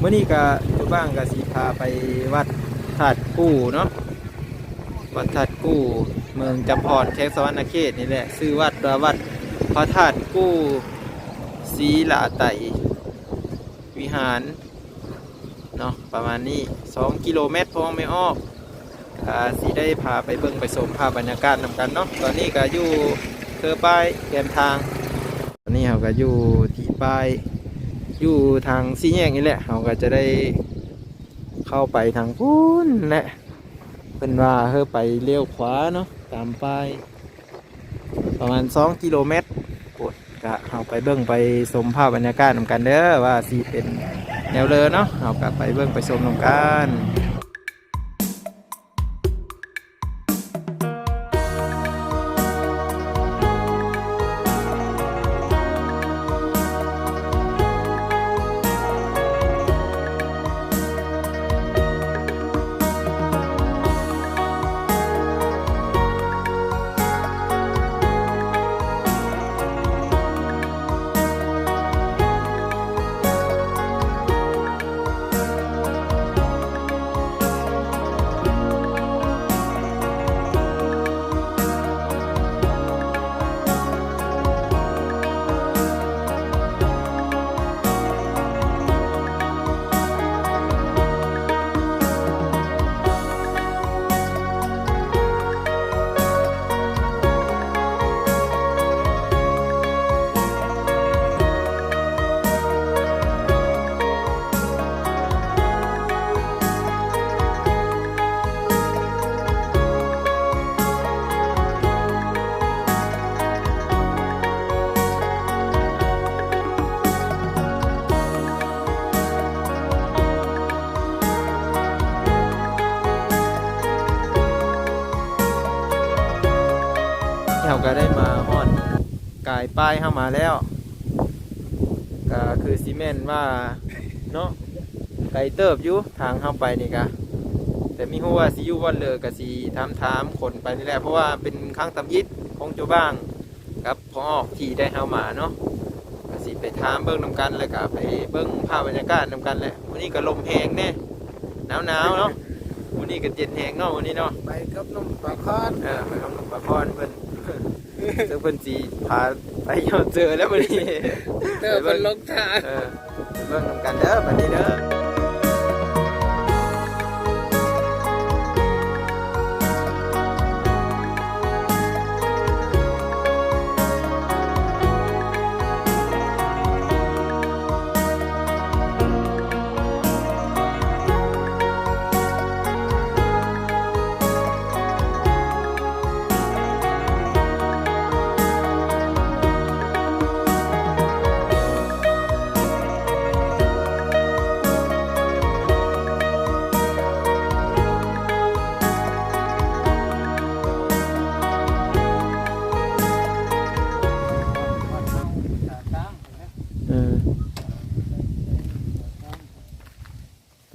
เมื่อนี้ก็อยู่บ้างก็สีพาไปวัดถาดกู้เนาะวัดถาดกู้เมืองจำพรแขกสวรรณเขตนี่แหละชื่อวัดว่าวัดพระธาตุกู้ศรีลาไตวิหารเนาะประมาณนี้ 2 กิโลเมตรพองไม่ออกสีได้พาไปเบิ่งไปชมภาพบรรยากาศนำกันเนาะตอนนี้ก็อยู่เธอป้ายแกมทางตอนนี้เราก็อยู่ที่ป้าย อยู่ทางสี่แยกนี่แหละเราก็จะได้เข้าไปทางพุ้นแหละเป็นว่าเฮอไปเลี้ยวขวาเนาะตามป้ายประมาณ 2 กิโลเมตรปวดกะเอาไปเบิ้งไปชมภาพบรรยากาศนำกันเด้อว่าสีเป็นแนวเลอเนาะเราก็ไปเบิ้งไปชมนำกัน เราก็ได้มาฮอดกายป้ายเข้ามาแล้วก็คือซีเมนต์ว่าเนาะไกลเติบอยู่ทางเข้าไปนี่กะแต่มีหัวาสิอยูวันเลยกับสีถามถามๆคนไปนี่แหละเพราะว่าเป็นครั้งตำยิดของเจ้าบ้างกับพอออกที่ได้เข้ามาเนาะก็สิไปถามเบิ้งนำกันแล้วก็ไปเบิ้งภาพบรรยากาศนำกันแหละวันนี้ก็ลมแหงแน่หนาวหนาวๆเนาะวันนี้ก็เจ็ดแหงเนาะวันนี้เนาะไปกับนมปลาคอนเออไปกับหนุ่มปลาคอนเพิ่น ซึ่งเพิ่นสีพาไปยอดเจอแล้ววันนี้เติมเป็นลงทางเออเบิ่งนำกันเด้อบัดนี้เด้อเอ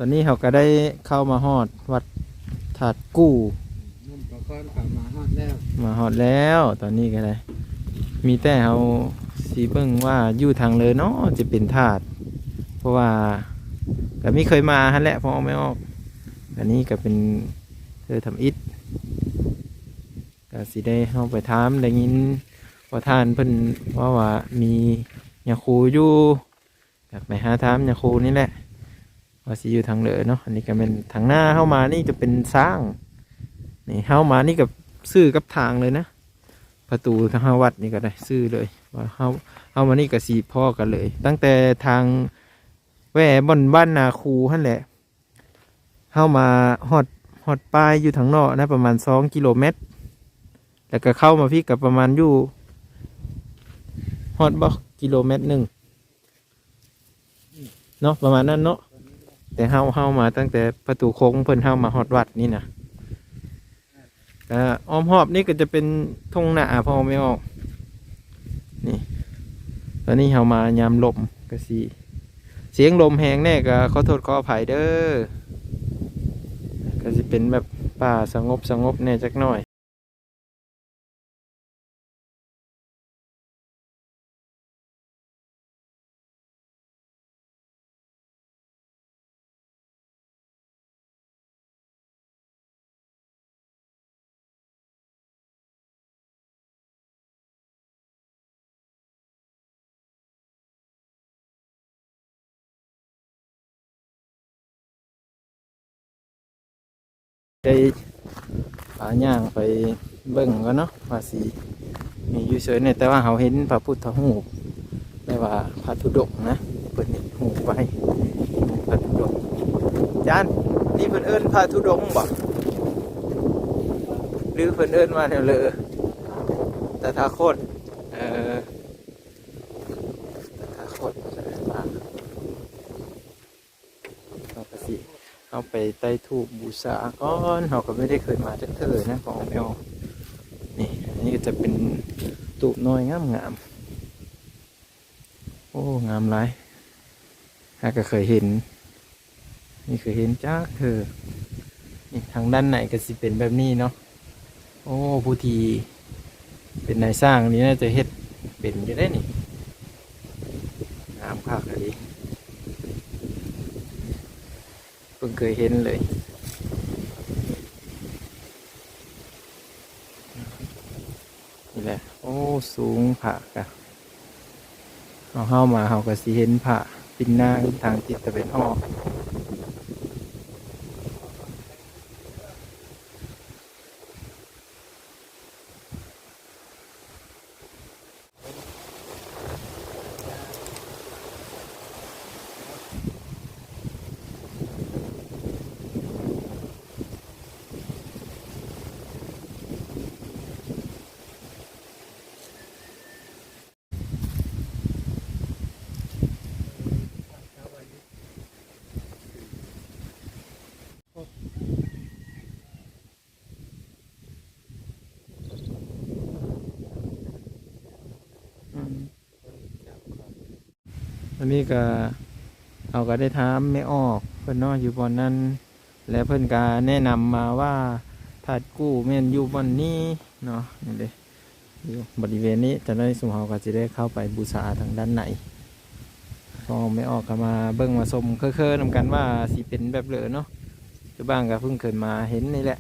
อนนี้เขาก็ได้เข้ามาฮอดวัดถาดกู้นมปลาคอนผ่านมาฮอดแล้วมาฮอดแล้ว ตอนนี้ก็ได้มีแต่เขาสีเบิ่งว่าอยู่ทางเลยเนาะจะเป็นถาดเพราะว่าก็มีเคยมาฮันแหละพอไม่ออกอันนี้ก็เป็นเธอทำอิฐก็สิได้เข้าไปถามได้ยินพอท่านเพิ่นว่าว่ามียาคูอยู่ก็ไปหาถามยาคูนี่แหละ ว่าสิอยู่ทางเลยเนาะอันนี้ก็เป็นทางหน้าเข้ามานี่จะเป็นสร้างนี่เข้ามานี่กับซื้อกับทางเลยนะประตูทางเข้าวัดนี่ก็ได้ซื้อเลยว่าเข้าเข้ามานี่กับสีพ่อกันเลย ตั้งแต่ทางแหวบนบ้านนาคูหั่นแหละเข้ามาฮอดฮอดป้ายอยู่ทางนอกนะประมาณสองกิโลเมตร แล้วก็เข้ามาพี่กับประมาณอยู่ฮอดบ่กิโลเมตรหนึ่งเนาะประมาณนั้นเนาะ แต่เข้าเข้ามาตั้งแต่ประตูโค้งเพิ่นเข้ามาฮอดวัดนี่นะอ่อ้อมหอบนี่ก็จะเป็นทงหนาพอไม่ออก นี่ตอนนี้เรามายามลมก็สีเสียงลมแหงแน่ก็ขอโทษขออภัยเด้อก็จะเป็นแบบป่าสงบสงบแน่จักหน่อย ได้ปาย่างไปเบิ่งกันเนาะว่าสีมีอยู่เฉยเนี่ยแต่ว่าเขาเห็นพระพุทธรูปแต่ว่าพระธุดงนะเปิดนี่หูไว้พระธุดงค์จานนี่เพิ่นเอิ้นพระธุดงค์บ่หรือเพิ่นเอิ้นว่าแนวเลอแต่ทาโคตเออแต่ทาโคตมาเราก็สิ เอาไปไต่ถูกบูชาก่อนเราก็ไม่ได้เคยมาจากเธอนะของแมวนี่อันนี้ก็จะเป็นตูบน้อยงามงามโอ้งามหลายฮาก็เคยเห็น นี่เคยเห็นจ้าเธอนี่ทางด้านไหนก็สิเป็นแบบนี้เนาะโอ้ผู้ทีเป็นนายสร้างนี่น่าจะเฮ็ดเป็นจะได้นี่งามคักเลย เคยเห็นเลย นี่แหละ โอ้ สูงผากะเอาเข้ามาเขาก็สิเห็นผาปินหน้าทางทิศตะวันออกอืม อันนี้ก็เขาก็ได้ถามไม่ออก เพื่อนนออยู่บอนนั้น และเพื่อนก็แนะนำมาว่าถาดกู้แม่นอยู่บอนนี้เนาะนี่เลยอยู่บริเวณนี้จะได้สมเขาก็จะได้เข้าไปบูชาทางด้านไหนพอไม่ออกก็มาเบิ้งมาชมเคยๆนำกันว่าสีเป็นแบบเหลือเนาะเจ้าบ้างก็เพิ่งเคยมาเห็นนี่แหละ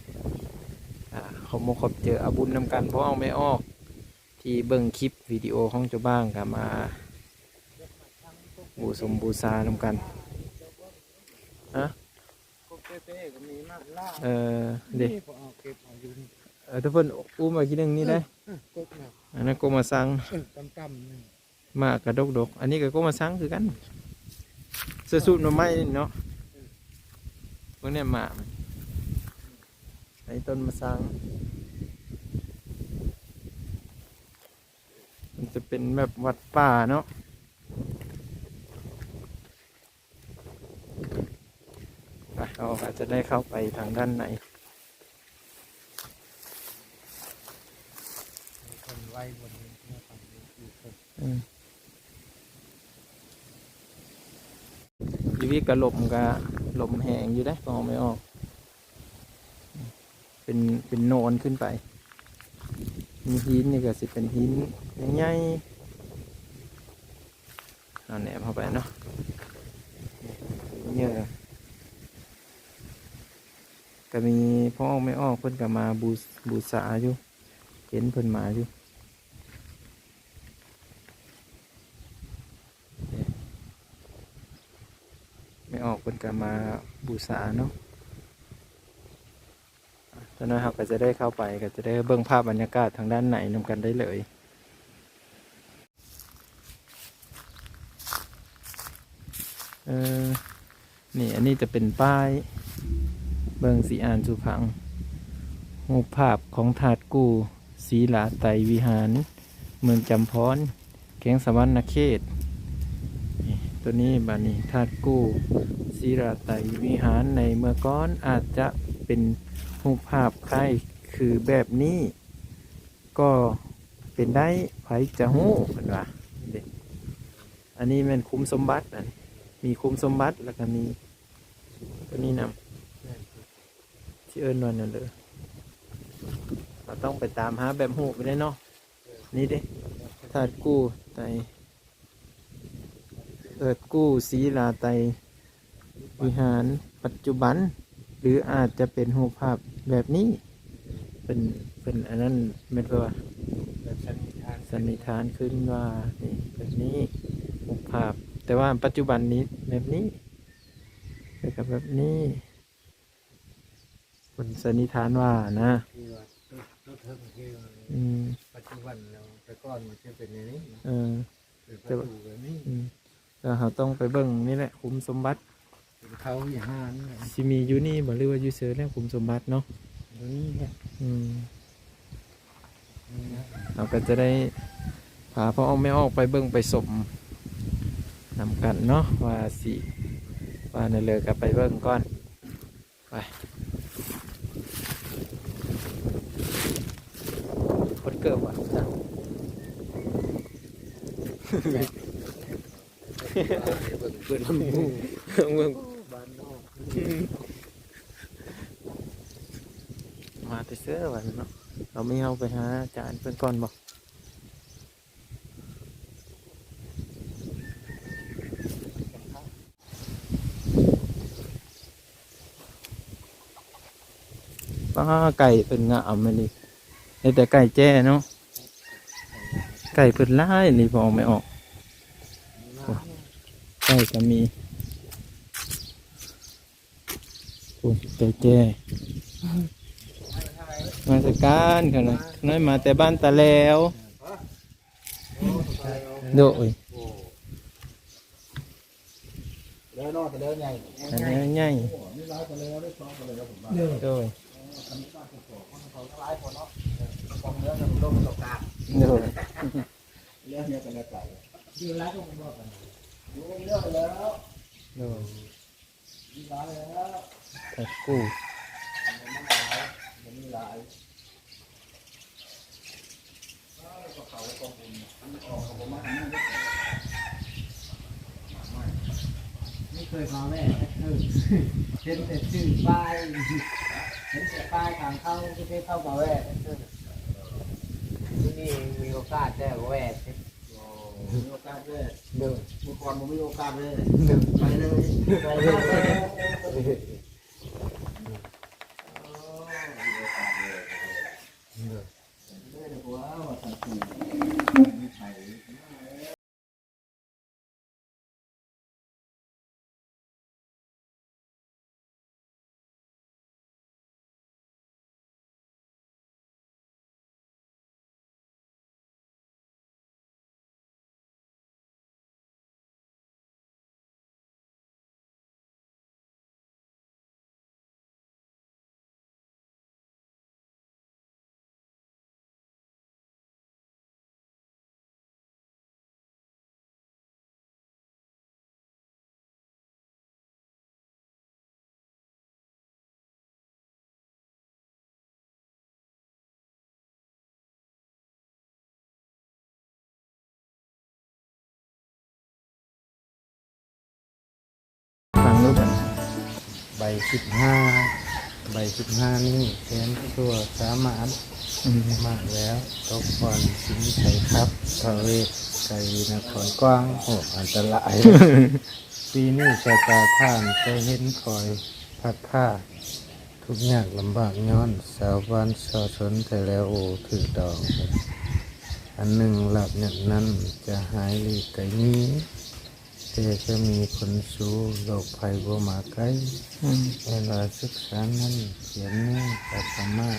ขอบมขอบเจออาบุญนำกันเพราะเอาไม่ออก ที่เบิ้งคลิปวิดีโอของเจ้าบ้างก็มา บูสมบูชานำกันฮะเออเด็กเออาอยู่นี่เออทุกคนอุ้มมากินหนึ่งนี่ได้อันนั้นก็มาสั่งมากกระดกดก อันนี้ก็ก็มาสั่งคือกันเสื้อสูทหน่อไม้นี่เนาะพวกเนี้ยหมาไอ้ต้นมาสั่งมันจะเป็นแบบวัดป่าเนาะไป เราอาจจะได้เข้าไปทางด้านไหนมีคนไว้บนนี้ฝั่งนี้อยู่คนอืมชีวิตกระลมกะลมแหงอยู่ได้มองไม่ออก เป็นเป็นโนนขึ้นไปมีหินนี่ก็สิเป็นหินใหญ่ๆเอาแหนมเข้าไปเนาะเนี่ย ก็มีพ่อไม่ออกเพิ่นก็มาบูบูษาอยู่เห็นเพิ่นมาอยู่ไม่ออกเพิ่นก็มาบูชาเนาะตอนนั้นเราก็จะได้เข้าไปก็จะได้เบิ่งภาพบรรยากาศทางด้านไหนนำกันได้เลยเออนี่อันนี้จะเป็นป้าย เบิ่งสีอ่านสุพังรูปภาพของถาดกูศีลาไตรวิหาร เมืองจำพรแข้งสวรรณเขต ตัวนี้บานี้ธาตุกู้ศิราไตรวิหารในเมื่อก่อนอาจจะเป็นรูปภาพคล้ายคือแบบนี้ ก็เป็นได้ไผจะหู้เห็นว่าอันนี้มันคุ้มสมบัตินะมีคุ้มสมบัติแล้วก็มีตัวนี้นำ ที่เอิญวันนั่นเลยเราต้องไปตามหาแบบหูไปได้เนาะนี่เด้ธาตุกู้ไตรเกิดกู้ศรีลาไตรวิหารปัจจุบัน หรืออาจจะเป็นรูปภาพแบบนี้ เป็นเป็นอันนั้นไม่รู้ว่าแบบสันนิษฐานสันนิษฐานขึ้นว่านี่แบบนี้รูปภาพ แต่ว่าปัจจุบันนี้แบบนี้แล้วกับแบบนี้ คนสันนิษฐานว่านะที่ว่าต้นเทิงที่ว่าอืมปัจจุบันเราแต่ก่อนมันจะเป็นอย่างนี้นะเออ เป็นประตูแบบนี้อืมก็เราต้องไปเบิ่งนี่แหละคุมสมบัติเป็นเขาอย่างห้านี่แหละสิมีอยู่นี่บ่หรือว่าอยู่เสือแล้วคุมสมบัติเนาะตรงนี้เนี่ยอืมนี่นะเราก็จะได้พาพ่อออกไม่ออกไปเบิ่งไปสมนำกันเนาะว่าสิว่าในเลยก็ไปเบิ่งก่อนไป คนเกิดว่ะเบิ่งเบิ่งลำพูเบิ่งบ้านนอกมาต่เสื้อวันเนาะเราไม่เอาไปหาอาจารย์เพื่อนก่อนบอกป้าไก่เป็นงามเลย นี่ได้แต่ไก่แจ้เนาะไก่เพิ่นไล่นี่พอไม่ออกไก่ก็มีโอ้ยไก่แจ้มาสการเขานะน้อยมาแต่บ้านตาแล้วโดยแล้วนอกแต่แล้วใหญ่อันนี้ใหญ่นี่ร้าย แต่แล้วได้สองแต่แล้วผมว่าโดยเขาร้ายคนเนาะกองเนื้อมันลงตกกลางโดยเรื่องเนี้ยกันแล้วไก่ดีร้ายก็มันบอกกันดูเรื่องแล้วโดยดีร้ายแล้วตะกู้มันมีหลายไม่เคยมาแม่เออเห็นแต่ชื่อป้ายเห็นแต่ป้ายทางเข้าไม่ได้เข้ามาแว่เออที่ นี่มีโอกาสได้แว่มีโอกาสได้เดินเมื่อก่อนผมไม่มีโอกาสเลยไปเลยไปเลย ใบสิบห้าใบสิบห้านี่แทนตัวสามารถอืมมากแล้วตกก่อนสินไทยครับทะเลไกลนครกว้างโหอันตรายปีนี้ชะตาท่านจะเห็นคอยพัดผ้าทุกอย่างลำบากย้อนสาวบ้านชาวชนแต่แล้วโอ้ถือดอก อันหนึ่งหลับอย่างนั้นจะหายหลีกไกลนี้ แต่จะมีคนสู้โรคภัยบ่มาใกล้อืมเวลาศึกษานั้นเขียนนี่ปัสมา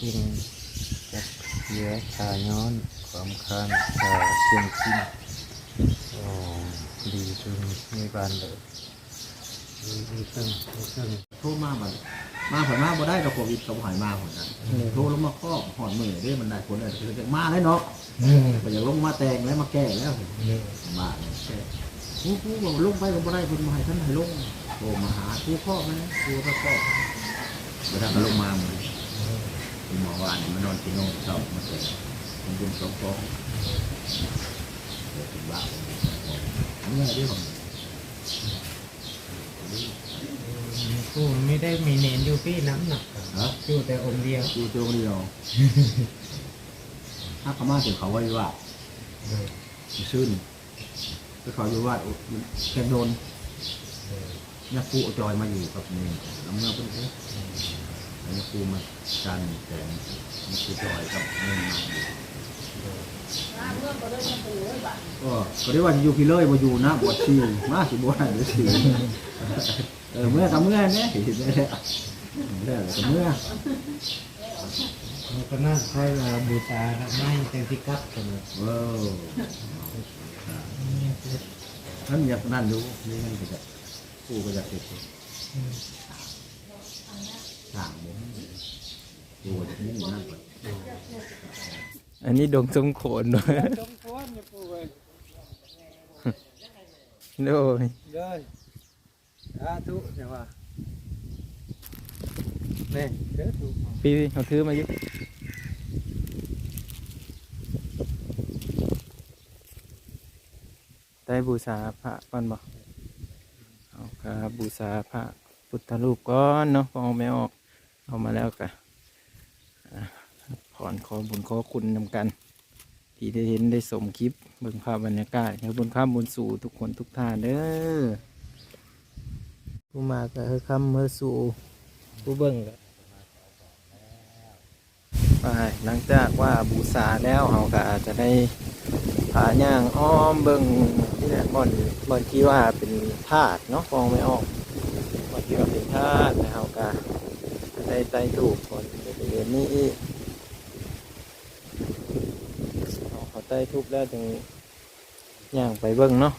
กินจักเสียขาย้อนความคานขาเชียงขึ้นโอ้ดีจึงมีบานเลยดีดีขึ้นดีขึ้นโทรมาบัด มาผลมาบ่ได้กับโควิดกับหายมาผลนั้นโทรลงมาข้อหอดมือเด้มันได้ผลเลยคือจะมาแล้วเนาะก็อยากลงมาแต่งแล้วมาแก้แล้วมาเนี่ยแก้ผู้ผู้บอกลงไปก็บ่ได้เพิ่นมาให้ท่านให้ลงโทรมาหาผู้พ่อไหมผู้พ่อพ่อบ่ได้ก็ลงมาเหมือนคุณหมอว่าเนี่ยมานอนที่โน่นชอบมาแต่งเป็นบุญสองกองเดี๋ยวถึงบ้านเมื่อเรื่อง กูไม่ได้มีเน้นอยู่พี่น้ำหนักฮะอยู่แต่องค์เดียวดูตัวเดียวถ้าเขามาถึงเขาไว้ว่าซื่นก็เขาอยู่ว่าแกโดนยักษ์ปูเอาจอยมาอยู่กับนี่แล้วเมื่อเป็นเอ๊ะแล้วยักษ์ปูมาจันแต่ยักษ์ปูจอยกับนี่มาอยู่ก็ก็ได้ว่าจะอยู่พี่เลยมาอยู่นะบวชชิวมาสิบวชหรือสิ เออเมื่อทำเมื่อเนี่ยเห็นไหมเนี่ยแล้วก็เมื่อมันก็นั่งคอยมาบูชาไม่จังที่กลับกันเลยเว้าวท่านอยากนั่นดูนี่มันก็จะกูก็จะติดต่างบ่กูก็จะมุ่งนั่นก่อนอันนี้ดงสมโขนด้วยจงพ้นอย่าปูไปโอ้ยเลย สาธุเนี่ยว่าเนี่ยเด้อถูกปีเขาถือมาอยู่ได้บูชาพระก่อนบ่เอาครับบูชาพระพุทธรูปก่อนเนาะพอไม่ออก เอามาแล้วกะอะผ่อนขอบุญขอคุณนำกัน ที่ได้เห็นได้สมคลิปเบิ่งภาพบรรยากาศให้บุญข้ามบุญสู่ทุกคนทุกท่านเด้อ ผู้มาก็คือคำเมื่อสู่ผู้เบิ่งก็ไปหลังจากว่าบูชาแล้วเราก็อาจจะได้ผาย่างอ้อมเบิ่งที่แหละบ่อนบ่อนที่ว่าเป็นธาตุเนาะฟองไม่ออกบ่อนที่ว่าเป็นธาตุแล้วเราก็ได้ไต่ถูกคนบริเวณนี้อีกเขาใต้ทุบแล้วจึงย่างไปเบิ้งเนาะ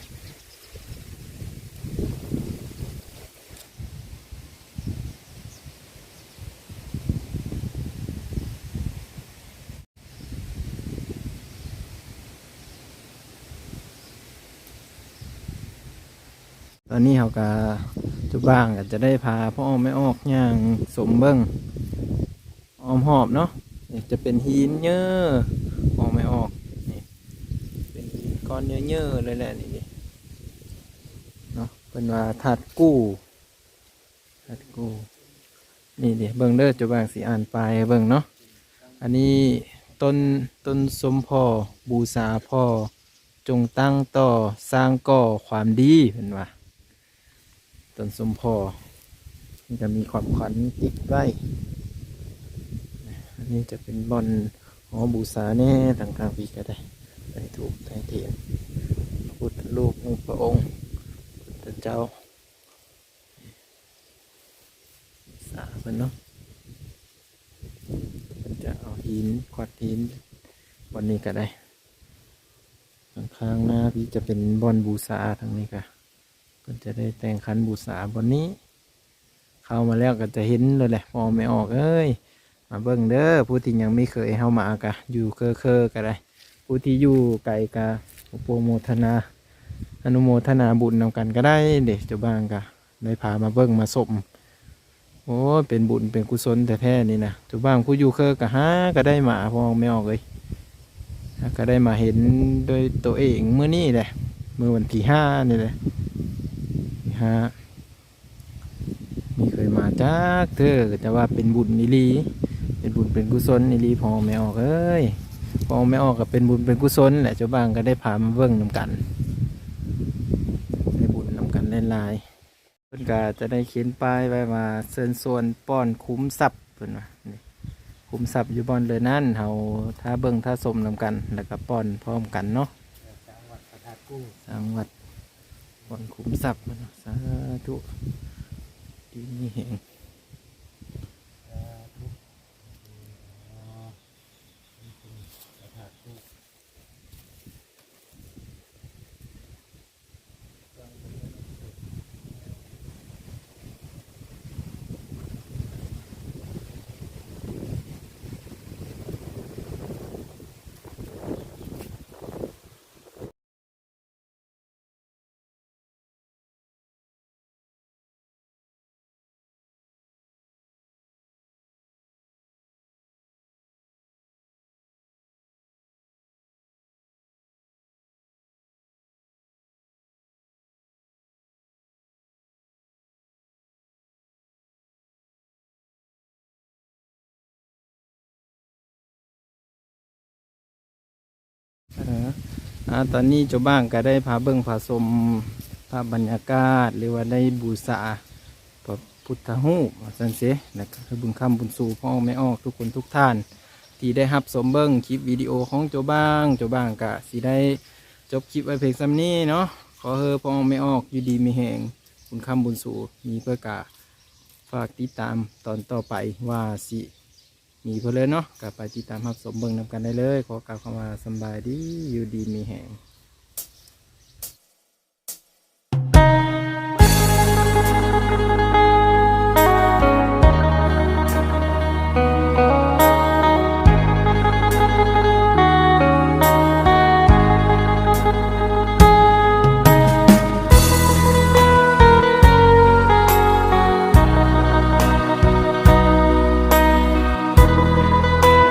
นนี้เขาก็จุบ้างก็จะได้พาพ่ออ้อมไม่ออกย่างสมเบิ้งออมหอบเนาะจะเป็นหินเยอะมองไม่ออกนี่เป็นหินก้อนเยอะๆเลยแหละนี่เนาะเป็นว่าถัดกู้ถัดกู้นี่เดี๋ยวเบิ้งเด้อจุบ้างสีอ่านไปลายเบิ้งเนาะอันนี้ต้นต้นสมพอบูชาพ่อจงตั้งต่อสร้างก่อความดีเป็นว่า ต้นสมพอมันจะมีความขวัญติดไว้อันนี้จะเป็นบอลหอบูชาแน่ต่างๆปีก็ได้ได้ถูกได้เทียนพุทธรูปองค์พระองค์พุทธเจ้าสาเพิ่นเนาะเพิ่นจะเอาหินขวดหินบอนนี้ก็ได้ข้างหน้าพี่จะเป็นบอนบูชาทางนี้ค่ะ จะได้แต่งขันบูชาบนนี้ เข้ามาแล้วก็จะเห็นเลยแหละมองไม่ออกเอ้ยมาเบิ่งเด้อผู้ที่ยังไม่เคยเข้ามากะอยู่เคอเคอก็ได้ผู้ที่อยู่ไกลกะโปรโมทนา อนุโมทนาบุญนำกันก็ได้เด็กเจ้าบ้างกะได้พามาเบิ่งมาสมโอ้เป็นบุญเป็นกุศลแต่แท้ๆนี่นะเจ้าบ้างผู้อยู่เคอกะฮะก็ได้มาพองไม่ออกเลยก็ได้มาเห็นโดยตัวเองเมื่อนี้แหละเมื่อวันที่ห้านี่แหละ ที่ห้ามีเคยมาจากเธอก็จะว่าเป็นบุญนิลีเป็นบุญเป็นกุศลนี่รีพอไม่ออกเอ้ยพอไม่ออกก็เป็นบุญเป็นกุศลแหละเจ้าบ้างก็ได้พามาเบิ่งนำกันได้บุญนำกันหลายๆเพิ่นก็จะได้เขียนป้ายไว้มาเชิญส่วนป้อนคุ้มทรัพย์เพิ่นว่านี่คุ้มทรัพย์อยู่บอนเลยนั่นเฮาถ้าเบิ่งถ้าสมนำกันแล้วก็ป้อนพร้อมกันเนาะจังหวัด พระธาตุกู้สร้างวังขุมทรัพย์มันเนาะสาธุดีนี่แหง ออ่าตอนนี้เจ้าบ้างก็ได้พาเบิ่งผาสมภาพบรรยากาศ หรือว่าได้บูชาพระพุทธรูปสันเสแล้วก็คือบุญคำบุญสู่พ่อไม่ออกทุกคนทุกท่าน ที่ได้รับสมเบิ่งคลิปวิดีโอของเจ้าบ้างเจ้าบ้างก็สิได้จบคลิปไว้เพียงซ้ำนี้เนาะขอเฮอพ่อไม่ออกอยู่ดีมีแหงบุญคำบุญสู่มีเพื่อกะฝากติดตามตอนต่อไปว่าสิ มีเพื่อนเลยเนาะกลับไปติดตามรับสมเบิ่งนำกันได้เลย ขอกล่าวคำว่าสบายดีอยู่ดีมีแหง